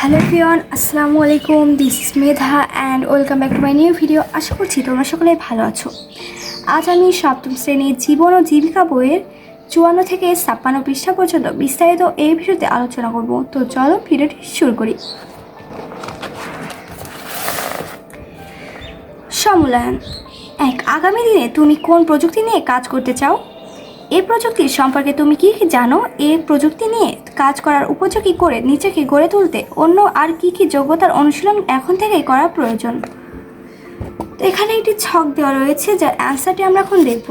Hello ফিয়ন আসসালামু আলাইকুম this is Medha and welcome back to my new video আশা করছি তোমরা সকলে ভালো আছো। আজ আমি সপ্তম শ্রেণির জীবন ও জীবিকা বইয়ের চুয়ান্ন থেকে ছাপ্পান্ন পৃষ্ঠা পর্যন্ত বিস্তারিত এই ভিডিওতে আলোচনা করব। তো চলো ভিডিওটি শুরু করি। সমূল্যায়ন। এক, আগামী দিনে তুমি কোন প্রযুক্তি নিয়ে কাজ করতে চাও? এই প্রযুক্তির সম্পর্কে তুমি কি কি জানো? এই প্রযুক্তি নিয়ে কাজ করার উপযোগী করে নিজেকে গড়ে তুলতে অন্য আর কি কি যোগ্যতার অনুশীলন এখন থেকেই করা প্রয়োজন। তো এখানে একটি ছক দেওয়া রয়েছে যার অ্যান্সারটি আমরা এখন দেখব।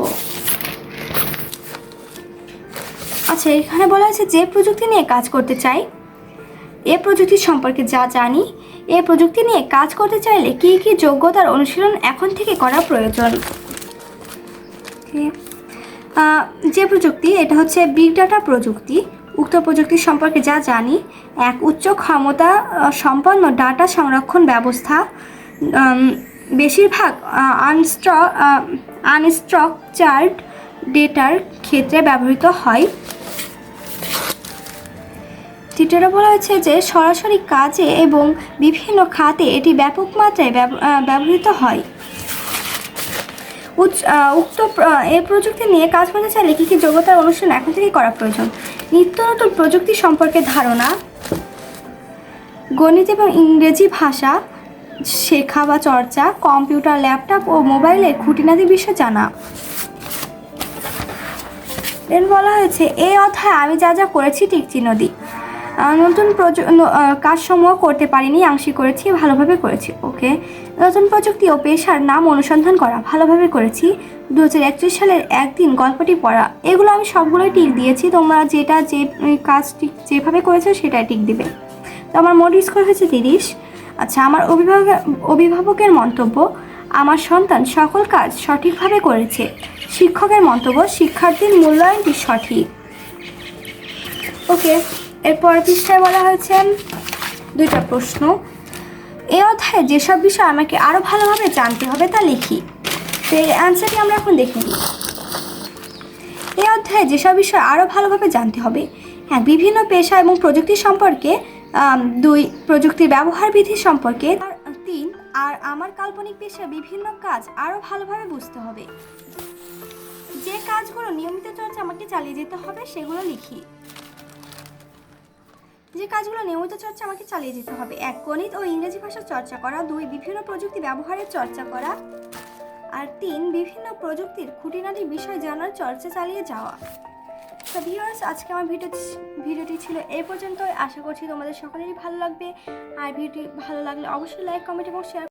আচ্ছা এখানে বলা আছে যে প্রযুক্তি নিয়ে কাজ করতে চাই, এ প্রযুক্তি সম্পর্কে যা জানি, এ প্রযুক্তি নিয়ে কাজ করতে চাইলে কী কী যোগ্যতার অনুশীলন এখন থেকে করা প্রয়োজন? যে প্রযুক্তি, এটা হচ্ছে বিগ ডাটা প্রযুক্তি। উক্ত প্রযুক্তি সম্পর্কে যা জানি, এক উচ্চ ক্ষমতা সম্পন্ন ডাটা সংরক্ষণ ব্যবস্থা বেশিরভাগ আনস্ট্র আনস্ট্রাকচার্ড ডেটার ক্ষেত্রে ব্যবহৃত হয়। তৃতীয়টা বলা হয়েছে যে, সরাসরি কাজে এবং বিভিন্ন খাতে এটি ব্যাপক মাত্রায় ব্যবহৃত হয়। উক্ত এই প্রযুক্তি নিয়ে কাজ করতে চাইলে কী কী যোগ্যতার অনুষ্ঠান এখন থেকেই করা প্রয়োজন? নিত্য নতুন প্রযুক্তি সম্পর্কে ধারণা গণিত এবং ইংরেজি ভাষা শেখা বা চর্চা কম্পিউটার ল্যাপটপ ও মোবাইলের খুঁটিনাটি বিষয় জানা। দেন বলা হয়েছে এই অধ্যায়ে আমি যা যা করেছি টিক চিহ্ন দিই। আহ, নতুন কাজসমূহ করতে পারিনি, আংশিক করেছি, ভালোভাবে করেছি, ওকে। নতুন প্রযুক্তি ও পেশার নাম অনুসন্ধান করা, ভালোভাবে করেছি। দু হাজার একত্রিশ সালের একদিন গল্পটি পড়া, এগুলো আমি সবগুলোই টিক দিয়েছি। তোমরা যেটা যে কাজটি যেভাবে করেছ সেটাই টিক দিবে। তো আমার মোট স্কোর হয়েছে তিরিশ। আচ্ছা আমার অভিভাবক অভিভাবকের মন্তব্য, আমার সন্তান সকল কাজ সঠিকভাবে করেছে। শিক্ষকের মন্তব্য, শিক্ষার্থীর মূল্যায়নটি সঠিক। ওকে। এরপর পৃষ্ঠায় বলা হয়েছে দুইটা প্রশ্ন। এই অধ্যায়ে যেসব বিষয় আমাকে আরও ভালোভাবে জানতে হবে তা লিখি। তো এই অ্যান্সারটি আমরা এখন দেখে নিই। এই অধ্যায়ে যেসব বিষয় আরও ভালোভাবে জানতে হবে হ্যাঁ বিভিন্ন পেশা এবং প্রযুক্তি সম্পর্কে দুই প্রযুক্তির ব্যবহার বিধি সম্পর্কে তিন, আর আমার কাল্পনিক পেশার বিভিন্ন কাজ আরও ভালোভাবে বুঝতে হবে। যে কাজগুলো নিয়মিত চর্চা আমাকে চালিয়ে যেতে হবে সেগুলো লিখি। যে কাজগুলো নিয়মিত চর্চা আমাকে চালিয়ে যেতে হবে। এক গণিত ও ইংরেজি ভাষা চর্চা করা, দুই বিভিন্ন প্রযুক্তি ব্যবহারের চর্চা করা, আর তিন বিভিন্ন প্রযুক্তির খুঁটিনাটি বিষয় জানার চর্চা চালিয়ে যাওয়া। তো ভিউয়ার্স আজকে আমার ভিডিও ভিডিওটি ছিল এই পর্যন্ত আশা করছি তোমাদের সকলেরই ভালো লাগবে। আর ভিডিওটি ভালো লাগলে অবশ্যই লাইক কমেন্ট এবং শেয়ার